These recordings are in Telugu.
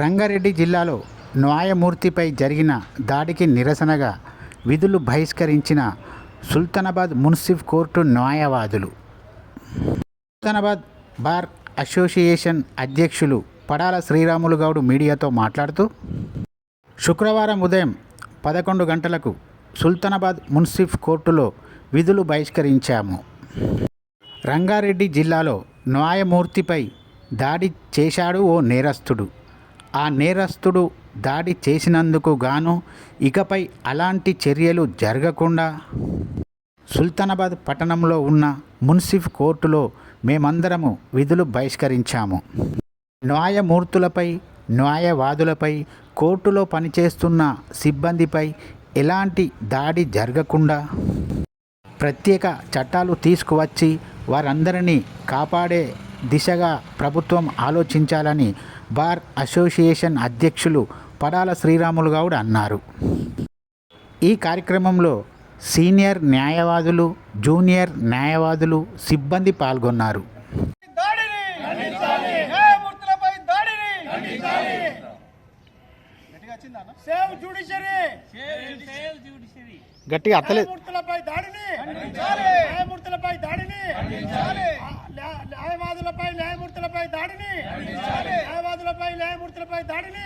రంగారెడ్డి జిల్లాలో న్యాయమూర్తిపై జరిగిన దాడికి నిరసనగా విధులు బహిష్కరించిన సుల్తానాబాద్ మున్సిఫ్ కోర్టు న్యాయవాదులు. సుల్తానాబాద్ బార్ అసోసియేషన్ అధ్యక్షులు పడాల శ్రీరాములు గౌడ్ మీడియాతో మాట్లాడుతూ శుక్రవారం ఉదయం పదకొండు గంటలకు సుల్తానాబాద్ మున్సిఫ్ కోర్టులో విధులు బహిష్కరించాము. రంగారెడ్డి జిల్లాలో న్యాయమూర్తిపై దాడి చేశాడు ఓ నేరస్తుడు. ఆ నేరస్తుడు దాడి చేసినందుకు గాను ఇకపై అలాంటి చర్యలు జరగకుండా సుల్తానాబాద్ పట్టణంలో ఉన్న మున్సిఫ్ కోర్టులో మేమందరము విధులు బహిష్కరించాము. న్యాయమూర్తులపై న్యాయవాదులపై కోర్టులో పనిచేస్తున్న సిబ్బందిపై ఎలాంటి దాడి జరగకుండా ప్రత్యేక చట్టాలు తీసుకువచ్చి వారందరినీ కాపాడే దిశగా ప్రభుత్వం ఆలోచించాలని బార్ అసోసియేషన్ అధ్యక్షులు పడాల శ్రీరాములు గౌడ్ అన్నారు. ఈ కార్యక్రమంలో సీనియర్ న్యాయవాదులు జూనియర్ న్యాయవాదులు సిబ్బంది పాల్గొన్నారు. గట్టిగా అత్తలేదు న్యాయమూర్తులపై దాడిని న్యాయమూర్తులపై దాడిని న్యాయవాదులపై న్యాయమూర్తులపై దాడిని! న్యాయవాదులపై న్యాయమూర్తులపై దాడిని!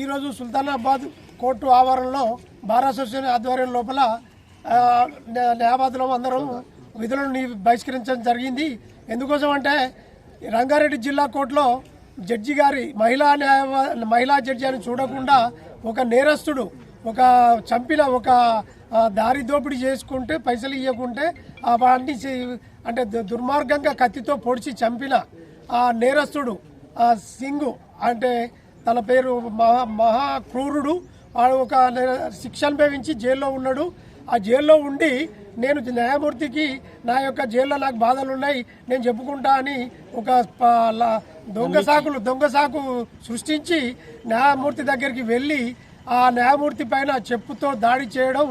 ఈరోజు సుల్తానాబాద్ కోర్టు ఆవరణలో బార్ అసోసియేషన్ ఆధ్వర్యం లోపల న్యాయవాదులం అందరం విధులను బహిష్కరించడం జరిగింది. ఎందుకోసం అంటే రంగారెడ్డి జిల్లా కోర్టులో జడ్జి గారి మహిళా న్యాయవా మహిళా జడ్జి అని చూడకుండా ఒక నేరస్తుడు ఒక చంపిన ఒక దారి దోపిడీ చేసుకుంటే పైసలు ఇవ్వకుంటే వాడిని చే- అంటే దుర్మార్గంగా కత్తితో పొడిచి చంపిన ఆ నేరస్తుడు ఆ సింగు అంటే తన పేరు మహా మహా క్రూరుడు వాడు ఒక శిక్ష అనుభవించి జైల్లో ఉన్నాడు. ఆ జైల్లో ఉండి నేను న్యాయమూర్తికి నా యొక్క జైల్లో నాకు బాధలు ఉన్నాయి నేను చెప్పుకుంటా అని ఒక దొంగ సాకులు దొంగ సాకు సృష్టించి న్యాయమూర్తి దగ్గరికి వెళ్ళి ఆ న్యాయమూర్తి పైన చెప్పుతో దాడి చేయడం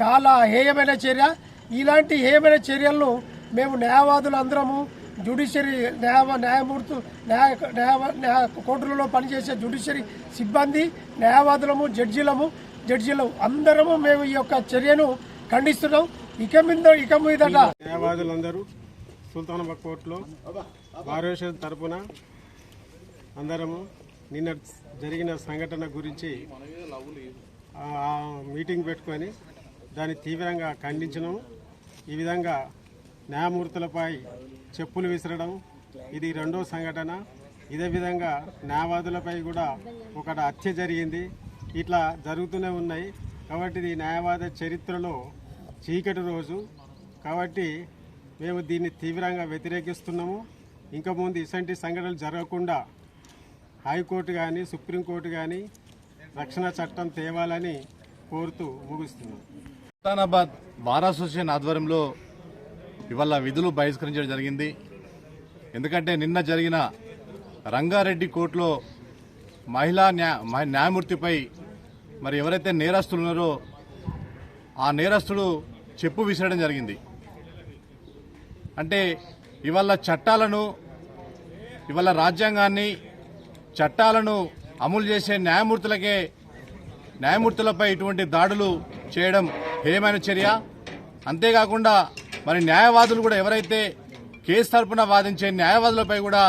చాలా హేయమైన చర్య. ఇలాంటి హేయమైన చర్యలను మేము న్యాయవాదులు అందరము జ్యుడిషియరీ న్యాయ న్యాయమూర్తు న్యాయ న్యాయ న్యాయ కోర్టులలో పనిచేసే జ్యుడిషియరీ సిబ్బంది న్యాయవాదులము జడ్జీలము జడ్జీలము అందరము మేము ఈ యొక్క చర్యను ఖండిస్తున్నాం. ఇక మీద ఇక మీదట న్యాయవాదులందరూ సుల్తానాబాద్ కోర్టులో భారతదేశం తరపున అందరము నిన్న జరిగిన సంఘటన గురించి మీటింగ్ పెట్టుకొని దాన్ని తీవ్రంగా ఖండించడం ఈ విధంగా న్యాయమూర్తులపై చెప్పులు విసరడం ఇది రెండో సంఘటన. ఇదే విధంగా న్యాయవాదులపై కూడా ఒకటి హత్య జరిగింది. ఇట్లా జరుగుతూనే ఉన్నాయి. కాబట్టి ఇది న్యాయవాద చరిత్రలో చీకటి రోజు. కాబట్టి మేము దీన్ని తీవ్రంగా వ్యతిరేకిస్తున్నాము. ఇంకా ముందు ఇలాంటి సంఘటనలు జరగకుండా హైకోర్టు కానీ సుప్రీంకోర్టు కానీ రక్షణ చట్టం తేవాలని కోరుతూ ముగిస్తున్నాం. సుల్తానాబాద్ బార్ అసోసియేషన్ ఆధ్వర్యంలో ఇవాళ విధులు బహిష్కరించడం జరిగింది. ఎందుకంటే నిన్న జరిగిన రంగారెడ్డి కోర్టులో మహిళా న్యాయ న్యాయమూర్తిపై మరి ఎవరైతే నేరస్తులు ఉన్నారో ఆ నేరస్తుడు చెప్పు విసరడం జరిగింది. అంటే ఇవాళ చట్టాలను ఇవాళ రాజ్యాంగాన్ని చట్టాలను అమలు చేసే న్యాయమూర్తులకే న్యాయమూర్తులపై ఇటువంటి దాడులు చేయడం హేయమైన చర్య. అంతేకాకుండా మరి న్యాయవాదులు కూడా ఎవరైతే కేసు తరపున వాదించే న్యాయవాదులపై కూడా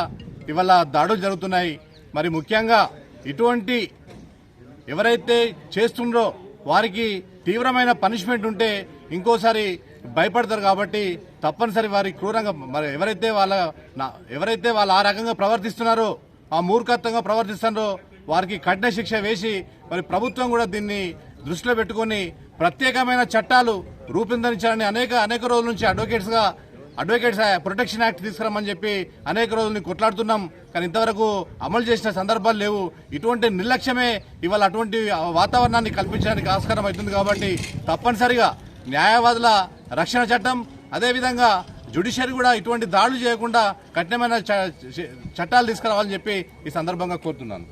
ఇవాళ దాడులు జరుగుతున్నాయి. మరి ముఖ్యంగా ఇటువంటి ఎవరైతే చేస్తుండ్రో వారికి తీవ్రమైన పనిష్మెంట్ ఉంటే ఇంకోసారి భయపడతారు కాబట్టి తప్పనిసరి వారి క్రూరంగా మరి ఎవరైతే వాళ్ళ ఎవరైతే వాళ్ళు ఆ రకంగా ప్రవర్తిస్తున్నారో ఆ మూర్ఖత్వంగా ప్రవర్తిస్తున్నారో వారికి కఠిన శిక్ష వేసి మరి ప్రభుత్వం కూడా దీన్ని దృష్టిలో పెట్టుకొని ప్రత్యేకమైన చట్టాలు రూపొందించాలని అనేక అనేక రోజుల నుంచి అడ్వకేట్స్గా అడ్వకేట్స్ ప్రొటెక్షన్ యాక్ట్ తీసుకురమ్మని చెప్పి అనేక రోజుల్ని కొట్లాడుతున్నాం. కానీ ఇంతవరకు అమలు చేసిన సందర్భాలు లేవు. ఇటువంటి నిర్లక్ష్యమే ఇవాళ అటువంటి వాతావరణాన్ని కల్పించడానికి ఆస్కారం అవుతుంది కాబట్టి తప్పనిసరిగా న్యాయవాదుల రక్షణ చట్టం అదేవిధంగా జుడిషియరీ కూడా ఇటువంటి దాడులు చేయకుండా కఠినమైన చ- చట్టాలు తీసుకురావాలని చెప్పి ఈ సందర్భంగా కోరుతున్నాను.